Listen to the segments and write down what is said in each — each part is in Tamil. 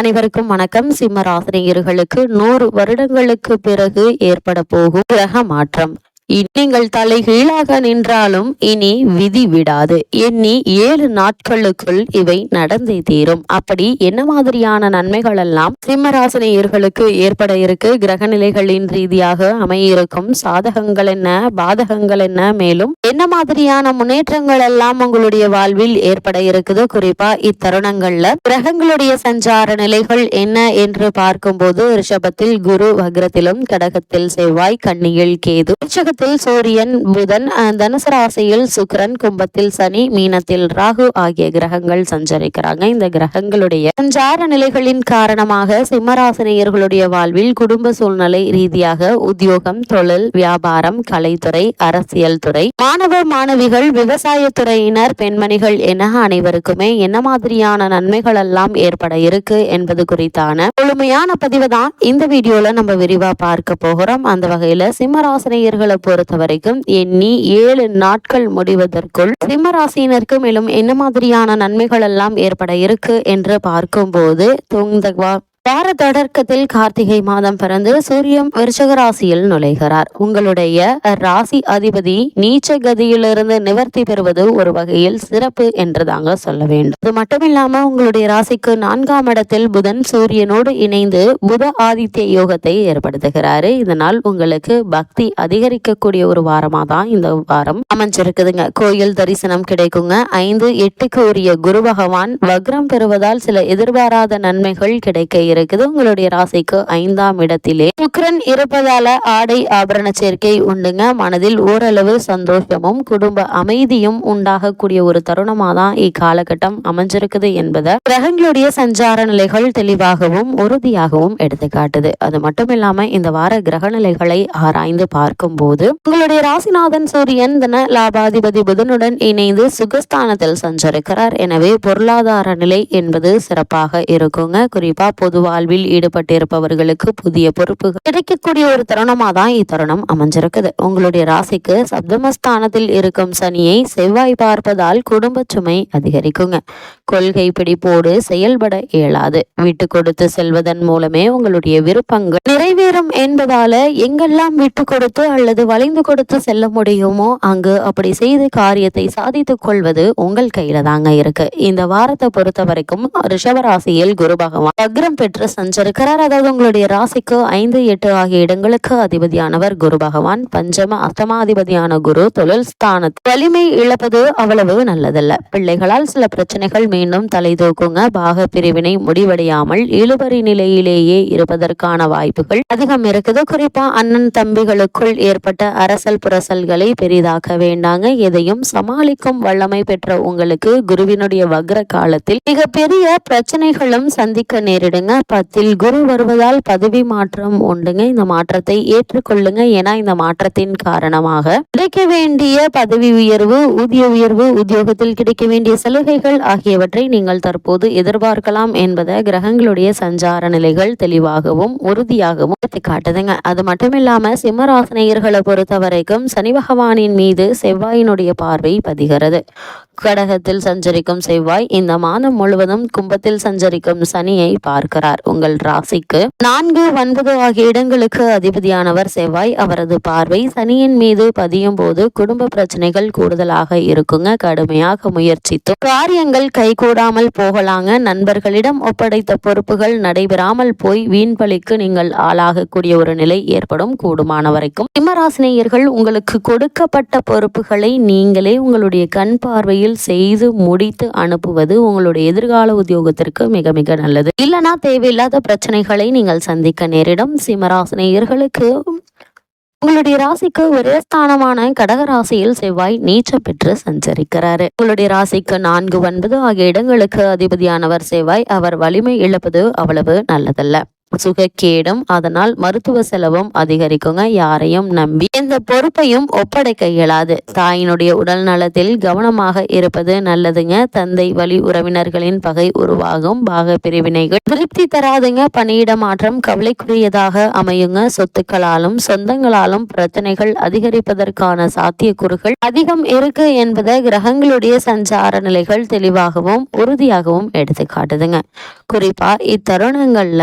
அனைவருக்கும் வணக்கம். சிம்ம ராசினியர்களுக்கு நூறு வருடங்களுக்கு பிறகு ஏற்பட போகும் கிரக மாற்றம். நீங்கள் தலைகீழாக நின்றாலும் இனி விதி விடாது. எண்ணி ஏழு நாட்களுக்குள் இவை நடந்தே தீரும். அப்படி என்ன மாதிரியான நன்மைகள் எல்லாம் சிம்மராசினியர்களுக்கு ஏற்பட இருக்கு? கிரக நிலைகளின் ரீதியாக அமையிருக்கும் சாதகங்கள் என்ன? பாதகங்கள் என்ன? மேலும் என்ன மாதிரியான முன்னேற்றங்கள் எல்லாம் உங்களுடைய வாழ்வில் ஏற்பட இருக்குது? குறிப்பா இத்தருணங்கள்ல கிரகங்களுடைய சஞ்சார நிலைகள் என்ன என்று பார்க்கும்போது ரிஷபத்தில் குரு வக்ரத்திலும் கடகத்தில் செவ்வாய் கண்ணியில் கேது. மேஷத்தில் சூரியன் புதன் தனுசு ராசியில் சுக்கரன் கும்பத்தில் சனி மீனத்தில் ராகு ஆகிய கிரகங்கள் சஞ்சரிக்கிறாங்க. இந்த கிரகங்களுடைய சஞ்சார நிலைகளின் காரணமாக சிம்மராசினியர்களுடைய வாழ்வில் குடும்ப சூழ்நிலை ரீதியாக உத்தியோகம் தொழில் வியாபாரம் கலைத்துறை அரசியல் துறை மாணவ மாணவிகள் விவசாயத்துறையினர் பெண்மணிகள் என அனைவருக்குமே என்ன மாதிரியான நன்மைகள் எல்லாம் ஏற்பட இருக்கு என்பது குறித்தான முழுமையான பதிவு தான் இந்த வீடியோல நம்ம விரிவா பார்க்க போகிறோம். அந்த வகையில சிம்மராசினியர்களை பொறுத்த வரைக்கும் எண்ணி ஏழு நாட்கள் முடிவதற்குள் சிம்மராசினருக்கு மேலும் என்ன மாதிரியான நன்மைகள் எல்லாம் ஏற்பட இருக்கு என்று பார்க்கும்போது துங்கவா வார தொடக்கத்தில் கார்த்திகை மாதம் பிறந்து சூரியன் விருச்சக ராசியில் நுழைகிறார். உங்களுடைய ராசி அதிபதி நீச்ச கதியிலிருந்து நிவர்த்தி பெறுவது ஒரு வகையில் சிறப்பு என்று தாங்க சொல்ல வேண்டும். அது மட்டுமில்லாம உங்களுடைய ராசிக்கு நான்காம் இடத்தில் புதன் சூரியனோடு இணைந்து புத ஆதித்ய யோகத்தை ஏற்படுத்துகிறாரு. இதனால் உங்களுக்கு பக்தி அதிகரிக்கக்கூடிய ஒரு வாரமா தான் இந்த வாரம் அமைஞ்சிருக்குதுங்க. கோயில் தரிசனம் கிடைக்குங்க. ஐந்து எட்டுக்கு உரிய குரு பகவான் வக்ரம் பெறுவதால் சில எதிர்பாராத நன்மைகள் கிடைக்க இருக்குது. உங்களுடைய ராசிக்கு ஐந்தாம் இடத்திலே சுக்கரன் இருப்பதால ஆடை ஆபரண சேர்க்கை உண்டுங்க. மனதில் ஓரளவு சந்தோஷமும் குடும்ப அமைதியும் உண்டாகக்கூடிய ஒரு தருணமா தான் இக்காலகட்டம் அமைஞ்சிருக்குது என்பதை கிரகங்களுடைய சஞ்சார நிலைகள் தெளிவாகவும் உறுதியாகவும் எடுத்துக்காட்டுது அது மட்டும் இல்லாம இந்த வார கிரக நிலைகளை ஆராய்ந்து பார்க்கும் போது உங்களுடைய ராசிநாதன் சூரியன் தின லாபாதிபதி புதனுடன் இணைந்து சுகஸ்தானத்தில் சஞ்சரிக்கிறார். எனவே பொருளாதார நிலை என்பது சிறப்பாக இருக்குங்க. குறிப்பா பொதுவாக வாழ்வில் ஈடுபட்டிருப்பவர்களுக்கு புதிய பொறுப்புகள் கிடைக்கக்கூடிய ஒரு தருணமா தான் இத்தருணம் அமைஞ்சிருக்குது. உங்களுடைய ராசிக்கு சப்தமஸ்தானத்தில் இருக்கும் சனியை செவ்வாய் பார்ப்பதால் குடும்ப சுமை அதிகரிக்குங்க. கொள்கை பிடிப்போடு செயல்பட இயலாது. விட்டு கொடுத்து செல்வதன் மூலமே உங்களுடைய விருப்பங்கள் நிறைவேறும் என்பதால எங்கெல்லாம் விட்டு கொடுத்து அல்லது வளைந்து கொடுத்து செல்ல முடியுமோ அங்கு அப்படி செய்து காரியத்தை சாதித்துக் கொள்வது உங்கள் கையில தாங்க இருக்கு. இந்த வாரத்தை பொறுத்த வரைக்கும் ரிஷபராசியில் குரு பகவான் அக்ரம் பெற்று பெற்று சஞ்சரிக்கிறார் அதாவது உங்களுடைய ராசிக்கு ஐந்து எட்டு ஆகிய இடங்களுக்கு அதிபதியானவர் குரு பகவான். பஞ்சம அஷ்டமாதிபதியான குரு தொழில் ஸ்தானத்து வலிமை இழப்பது அவ்வளவு நல்லதல்ல. பிள்ளைகளால் சில பிரச்சனைகள் மீண்டும் தலை தூக்குங்க. பாக பிரிவினை முடிவடையாமல் இழுபறி நிலையிலேயே இருப்பதற்கான வாய்ப்புகள் அதிகம் இருக்குது. குறிப்பா அண்ணன் தம்பிகளுக்குள் ஏற்பட்ட அரசல் புரசல்களை பெரிதாக்க வேண்டாங்க. எதையும் சமாளிக்கும் வல்லமை பெற்ற உங்களுக்கு குருவினுடைய வக்ர காலத்தில் மிகப்பெரிய பிரச்சனைகளும் சந்திக்க நேரிடுங்க. பத்தில் குரு வருவதால் பதவி மாற்றம் உண்டுங்க. இந்த மாற்றத்தை ஏற்றுக்கொள்ளுங்க. ஏன்னா இந்த மாற்றத்தின் காரணமாக கிடைக்க வேண்டிய பதவி உயர்வு ஊதிய உயர்வு உத்தியோகத்தில் கிடைக்க வேண்டிய சலுகைகள் ஆகியவற்றை நீங்கள் தற்போது எதிர்பார்க்கலாம் என்பதை கிரகங்களுடைய சஞ்சார நிலைகள் தெளிவாகவும் உறுதியாகவும் காட்டுதுங்க. அது மட்டும் இல்லாம சிம்மராசனையர்களை பொறுத்த வரைக்கும் சனி பகவானின் மீது செவ்வாயினுடைய பார்வை பதிகிறது. கடகத்தில் சஞ்சரிக்கும் செவ்வாய் இந்த மாதம் முழுவதும் கும்பத்தில் சஞ்சரிக்கும் சனியை பார்க்கிறார். உங்கள் ராசிக்கு. நான்கு ஒன்பது ஆகிய இடங்களுக்கு அதிபதியானவர் செவ்வாய். அவரது பார்வை சனியின் மீது பதியும் போது குடும்ப பிரச்சனைகள் கூடுதலாக இருக்குங்க. கடுமையாக முயற்சித்து காரியங்கள் கைகூடாமல் போகலாங்க. நண்பர்களிடம் ஒப்படைத்த பொறுப்புகள் நடைபெறாமல் போய் வீண்பலிக்கு நீங்கள் ஆளாகக்கூடிய ஒரு நிலை ஏற்படும். கூடுமான வரைக்கும் சிம்மராசினியர்கள் உங்களுக்கு கொடுக்கப்பட்ட பொறுப்புகளை நீங்களே உங்களுடைய கண் பார்வையில் செய்து முடித்து அனுப்புவது உங்களுடைய எதிர்கால உத்தியோகத்திற்கு மிக மிக நல்லது. இல்லைனா தேவையில்லாத பிரச்சனைகளை நீங்கள் சந்திக்க நேரிடும். சிம்மராசினியர்களுக்கு உங்களுடைய ராசிக்கு ஒரே ஸ்தானமான கடக ராசியில் செவ்வாய் நீச்சம் பெற்று சஞ்சரிக்கிறாரு. உங்களுடைய ராசிக்கு நான்கு ஒன்பது ஆகிய இடங்களுக்கு அதிபதியானவர் செவ்வாய். அவர் வலிமை இழப்பது அவ்வளவு நல்லதல்ல. சுகக்கேடும். அதனால் மருத்துவ செலவும் அதிகரிக்குங்க. யாரையும் நம்பி இந்த பொறுப்பையும் ஒப்படைக்க இயலாது. தாயினுடைய உடல் நலத்தில் கவனமாக இருப்பது நல்லதுங்க. தந்தை வழி உறவினர்களின் பகை உருவாகும். பாக பிரிவினைகள் திருப்தி தராதுங்க. பணியிட மாற்றம் கவலைக்குரியதாக அமையுங்க. சொத்துக்களாலும் சொந்தங்களாலும் பிரச்சனைகள் அதிகரிப்பதற்கான சாத்தியக்கூறுகள் அதிகம் இருக்கு என்பதை கிரகங்களுடைய சஞ்சார நிலைகள் தெளிவாகவும் உறுதியாகவும் எடுத்து காட்டுதுங்க குறிப்பா இத்தருணங்கள்ல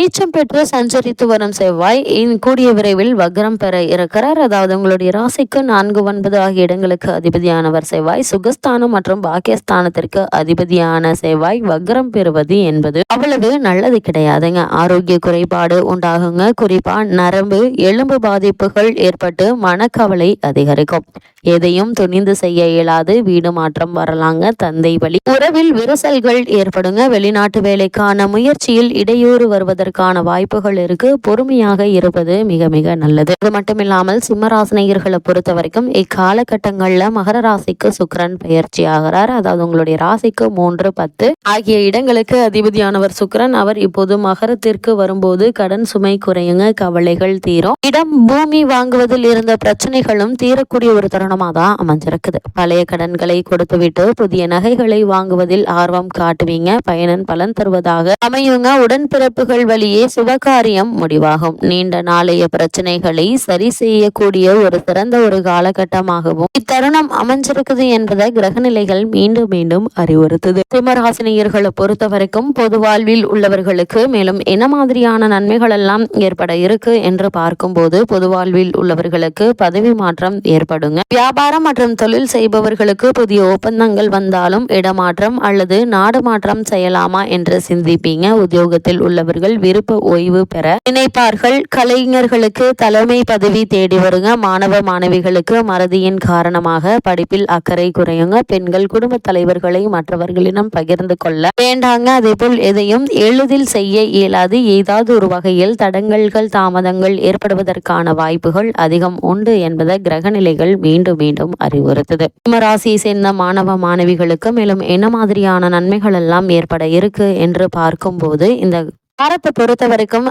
நீச்சம் பெற்று சஞ்சரித்து வரும் செவ்வாய் இன் கூடிய விரைவில் வக்ரம் பெற இருக்கிறார். அதாவது உங்களுடைய ராசிக்கு நான்கு ஒன்பது ஆகிய இடங்களுக்கு அதிபதியானவர் செவ்வாய். சுகஸ்தானம் மற்றும் பாக்கியஸ்தானத்திற்கு அதிபதியான செவ்வாய் வக்ரம் பெறுவது என்பது அவ்வளவு நல்லது கிடையாதுங்க. ஆரோக்கிய குறைபாடு உண்டாகுங்க. குறிப்பா நரம்பு எலும்பு பாதிப்புகள் ஏற்பட்டு மனக்கவலை அதிகரிக்கும். எதையும் துணிந்து செய்ய இயலாது. வீடு மாற்றம் வரலாங்க. தந்தை வழி. உறவில் விரிசல்கள் ஏற்படுங்க. வெளிநாட்டு வேலைக்கான முயற்சியில் இடையூறு வருவதற்கு வருவதற்கான வாய்ப்புகள் இருக்கு. பொறுமையாக இருப்பது மிக மிக நல்லது. அது மட்டும் இல்லாமல் சிம்மராசினியர்களை பொறுத்த வரைக்கும் இக்காலகட்டங்கள்ல மகர ராசிக்கு சுக்கரன் பயிற்சி ஆகிறார். அதாவது உங்களுடைய ராசிக்கு மூன்று பத்து ஆகிய இடங்களுக்கு அதிபதியானவர் சுக்கிரன். அவர் இப்போது மகரத்திற்கு வரும்போது கடன் சுமை குறையுங்க கவலைகள் தீரும். இடம் பூமி வாங்குவதில் இருந்த பிரச்சனைகளும் தீரக்கூடிய ஒரு தருணமா தான் அமைஞ்சிருக்குது. பழைய கடன்களை கொடுத்துவிட்டு புதிய நகைகளை வாங்குவதில் ஆர்வம் காட்டுவீங்க. பயனன் பலன் தருவதாக அமையுங்க. உடன்பிறப்புகள் வழியே சுபகாரியம் முடிவாகும். நீண்ட நாளைய பிரச்சனைகளை சரி செய்யக்கூடிய ஒரு சிறந்த ஒரு காலகட்டமாகவும் இத்தருணம் அமைஞ்சிருக்குது என்பதை கிரகநிலைகள் மீண்டும் மீண்டும் அறிவுறுத்துது. சிம்மராசினியர்களை பொறுத்த வரைக்கும் பொது வாழ்வில் உள்ளவர்களுக்கு மேலும் என்ன மாதிரியான நன்மைகள் எல்லாம் ஏற்பட இருக்கு என்று பார்க்கும்போது பொது வாழ்வில் உள்ளவர்களுக்கு பதவி மாற்றம் ஏற்படுங்க. வியாபாரம் மற்றும் தொழில் செய்பவர்களுக்கு புதிய ஒப்பந்தங்கள் வந்தாலும் இடமாற்றம் அல்லது நாடு மாற்றம் செய்யலாமா என்று சிந்திப்பீங்க. உத்தியோகத்தில் உள்ளவர்கள் விருப்ப ஓய்வு பெற நினைப்பார்கள். கலைஞர்களுக்கு தலைமை பதவி தேடி வருங்க மாணவ மாணவிகளுக்கு மறதியின் காரணமாக படிப்பில் அக்கறை குறையுங்க. பெண்கள் குடும்ப தலைவர்களை மற்றவர்களிடம் பகிர்ந்து கொள்ள வேண்டாங்க. அதே போல் எதையும் எளிதில் செய்ய இயலாது. ஏதாவது ஒரு வகையில் தடங்கல்கள் தாமதங்கள் ஏற்படுவதற்கான வாய்ப்புகள் அதிகம் உண்டு என்பதை கிரகநிலைகள் மீண்டும் மீண்டும் அறிவுறுத்துது. சிம்மராசியை சேர்ந்த மாணவ மாணவிகளுக்கு மேலும் என்ன மாதிரியான நன்மைகள் எல்லாம் ஏற்பட இருக்கு என்று பார்க்கும்போது இந்த வாரத்தை பொறுத்த வரைக்கும்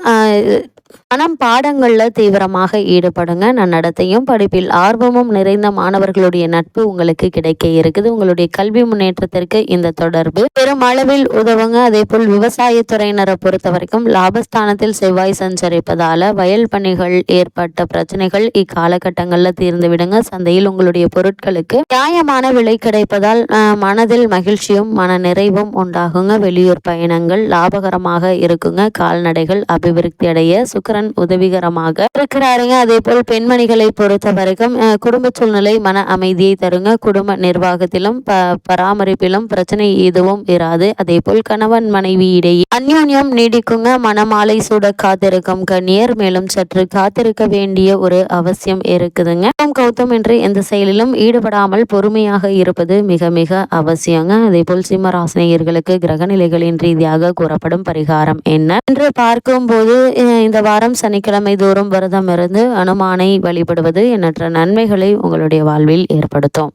பணம் பாடங்களில் தீவிரமாக ஈடுபடுங்க. நன்னடத்தையும் படிப்பில் ஆர்வமும் நிறைந்த மாணவர்களுடைய நட்பு உங்களுக்கு கிடைக்க இருக்குது. உங்களுடைய கல்வி முன்னேற்றத்திற்கு இந்த தொடர்பு பெருமளவில் உதவுங்க. அதே போல் விவசாயத்துறையினரை பொறுத்த வரைக்கும் லாபஸ்தானத்தில் செவ்வாய் சஞ்சரிப்பதால வயல் பணிகள் ஏற்பட்ட பிரச்சனைகள் இக்காலகட்டங்களில் தீர்ந்து விடுங்க. சந்தையில் உங்களுடைய பொருட்களுக்கு நியாயமான விலை கிடைப்பதால் மனதில் மகிழ்ச்சியும் மன நிறைவும் உண்டாகுங்க. வெளியூர் பயணங்கள் லாபகரமாக இருக்குங்க. கால்நடைகள் அபிவிருத்தி அடைய சுக்கிரன் உதவிகரமாக இருக்கிறாருங்க. அதே போல் பெண்மணிகளை பொறுத்த வரைக்கும் குடும்ப சூழ்நிலை மன அமைதியை தருங்க. குடும்ப நிர்வாகத்திலும் ப பராமரிப்பிலும் பிரச்சனை எதுவும் இராது. அதே போல் கணவன் மனைவி இடையே அந்யோன்யம் நீடிக்குங்க. மனமாலை சூட காத்திருக்கும் கண்ணியர் மேலும் சற்று காத்திருக்க வேண்டிய ஒரு அவசியம் இருக்குதுங்க. கௌதம் என்று எந்த செயலிலும் ஈடுபடாமல் பொறுமையாக இருப்பது மிக மிக அவசியங்க. அதே போல் சிம்மராசினியர்களுக்கு கிரகநிலைகளின் ரீதியாக கூறப்படும் பரிகாரம் என்ன? என்று பார்க்கும்போது இந்த வாரம் சனிக்கிழமை தோறும் விரதம் இருந்து அனுமானை வழிபடுவது எண்ணற்ற நன்மைகளை உங்களுடைய வாழ்வில் ஏற்படுத்தும்.